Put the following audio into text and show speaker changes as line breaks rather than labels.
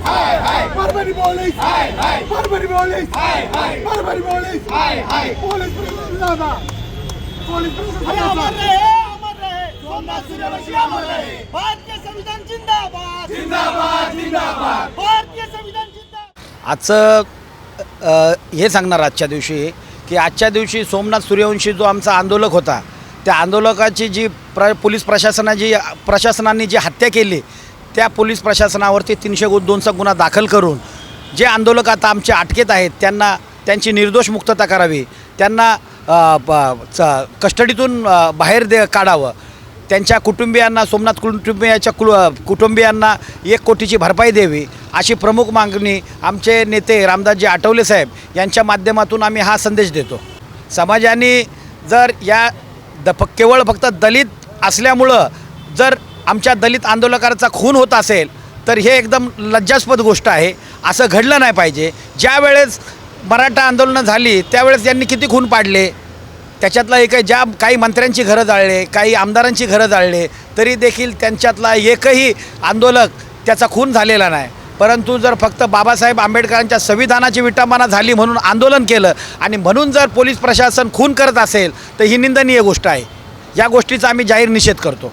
Police Parbhani police Parbhani police Parbhani police police जिंदाबाद police
अरे अमर रहे अमर रहे सोमनाथ सूर्यवंशी अमर रहे भारतीय संविधान जिंदाबाद.
जिंदाबाद जिंदाबाद.
भारतीय संविधान जिंदाबाद.
आजचं हे सांगणार आजच्या दिवशी की आजच्या दिवशी सोमनाथ सूर्यवंशी जो आमचा आंदोलक होता त्या आंदोलकाची जी प्र पोलीस प्रशासनाची प्रशासनाने जी हत्या केली त्या पोलीस प्रशासनावरती तीनशे गु दोनचा गुन्हा दाखल करून जे आंदोलक आता आमच्या अटकेत आहेत त्यांना त्यांची निर्दोष मुक्तता करावी त्यांना च- कस्टडीतून बाहेर दे काढावं. त्यांच्या कुटुंबियांना सोमनाथ कुटुंबियाच्या कुल कुटुंबियांना एक कोटीची भरपाई द्यावी अशी प्रमुख मागणी आमचे नेते रामदासजी आठवले साहेब यांच्या माध्यमातून आम्ही हा संदेश देतो. समाजाने जर या द फ केवळ फक्त दलित असल्यामुळं जर आमच्या दलित आंदोलकाचा खून होत असेल तर हे एकदम लज्जास्पद गोष्ट आहे. असं घडलं नाही पाहिजे. ज्या वेळेस मराठा आंदोलनं झाली त्यावेळेस यांनी किती खून पाडले? त्याच्यातला एक ज्या काही मंत्र्यांची घरं जाळले काही आमदारांची घरं जाळले तरी देखील त्यांच्यातला एकही आंदोलक त्याचा खून झालेला नाही. परंतु जर फक्त बाबासाहेब आंबेडकरांच्या संविधानाची विटंबना झाली म्हणून आंदोलन केलं आणि म्हणून जर पोलीस प्रशासन खून करत असेल तर ही निंदनीय गोष्ट आहे. या गोष्टीचा आम्ही जाहीर निषेध करतो.